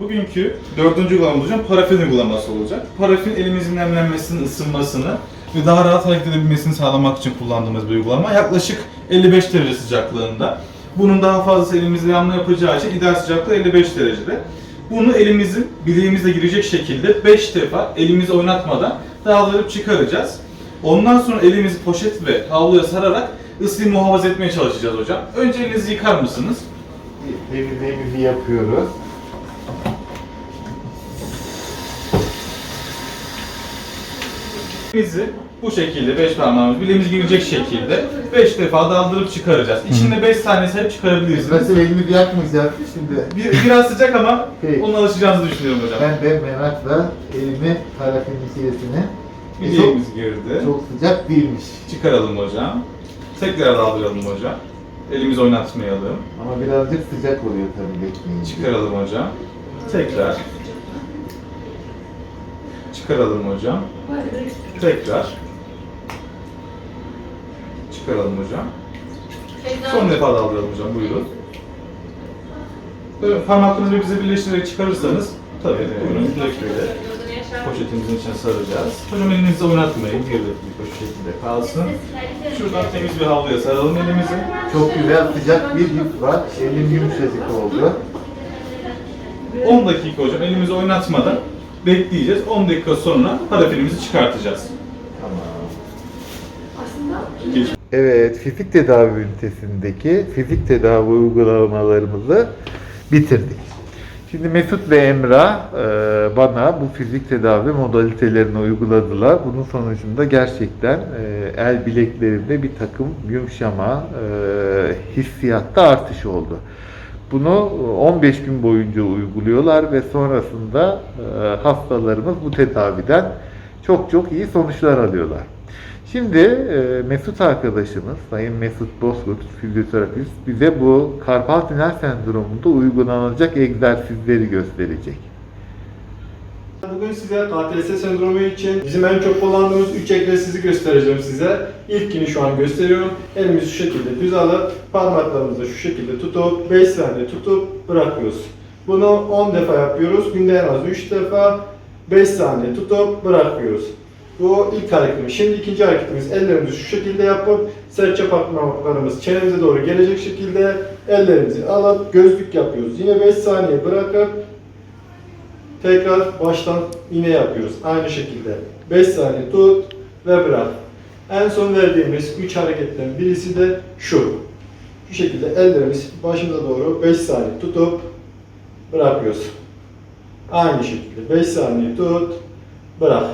Bugünkü dördüncü uygulamamız hocam parafin uygulaması olacak. Parafin elimizin nemlenmesini, ısınmasını ve daha rahat hareket edebilmesini sağlamak için kullandığımız bir uygulama. Yaklaşık 55 derece sıcaklığında. Bunun daha fazlası elimizle yanma yapacağı için ideal sıcaklığı 55 derecede. Bunu elimizin bileğimizle girecek şekilde 5 defa elimizi oynatmadan daldırıp çıkaracağız. Ondan sonra elimizi poşet ve havluya sararak ısıyı muhafaza etmeye çalışacağız hocam. Önce elinizi yıkar mısınız? Temizliğimizi yapıyoruz. Elimizi bu şekilde 5 parmağımız bileğimiz girecek şekilde 5 defa daldırıp çıkaracağız. İçinde 5 saniye sayıp çıkarabilirsiniz. Nasıl elimi yakmayacağız şimdi. Bir, biraz sıcak ama Peki. ona alışacağınızı düşünüyorum hocam. Ben de merakla elimi parafin içerisine E, çok, Bileğimiz girdi. çok sıcak değilmiş. Çıkaralım hocam. Tekrar daldıralım hocam. Elimizi oynatmayalım. Ama birazcık sıcak oluyor tabii bekleyince. Çıkaralım hocam. Tekrar. Çıkaralım hocam. Tekrar. Çıkaralım hocam. Son defa daldıralım hocam. Buyurun. Böyle parmaklarınızı birbirinize birleştirerek çıkarırsanız tabii buyurun direkt böyle poşetimizin içine saracağız. Hocam elinizi oynatmayın. Bir dakika şu şekilde kalsın. Şuradan temiz bir havluya saralım elimizi. Çok güzel sıcak bir his var. Elim yumuşacık oldu. 10 dakika hocam elimizi oynatmadan bekleyeceğiz. 10 dakika sonra parafinimizi çıkartacağız. Tamam. Geç. Evet, fizik tedavi ünitesindeki fizik tedavi uygulamalarımızı bitirdik. Şimdi Mesut ve Emrah e, bana bu fizik tedavi modalitelerini uyguladılar. Bunun sonucunda gerçekten e, el bileklerimde bir takım yumuşama, e, hissiyatta artış oldu. Bunu 15 gün boyunca uyguluyorlar ve sonrasında e, hastalarımız bu tedaviden çok çok iyi sonuçlar alıyorlar. Şimdi e, Mesut arkadaşımız, Sayın Mesut Bozkurt, fizyoterapist bize bu karpal tünel sendromunda uygulanacak egzersizleri gösterecek. Bugün size KTS sendromu için bizim en çok kullandığımız 3 egzersizi göstereceğim size. İlkini şu an gösteriyorum. Elimizi şu şekilde düz alıp parmaklarımızı şu şekilde tutup 5 saniye tutup bırakıyoruz. Bunu 10 defa yapıyoruz. Günde en az 3 defa 5 saniye tutup bırakıyoruz. Bu ilk hareketimiz. Şimdi ikinci hareketimiz ellerimizi şu şekilde yapıp serçe parmaklarımız çenemize doğru gelecek şekilde ellerimizi alıp gözlük yapıyoruz. Yine 5 saniye bırakıp Tekrar baştan yine yapıyoruz. Aynı şekilde 5 saniye tut ve bırak. En son verdiğimiz 3 hareketten birisi de şu. Şu şekilde ellerimiz başımıza doğru 5 saniye tutup bırakıyoruz. Aynı şekilde 5 saniye tut, bırak.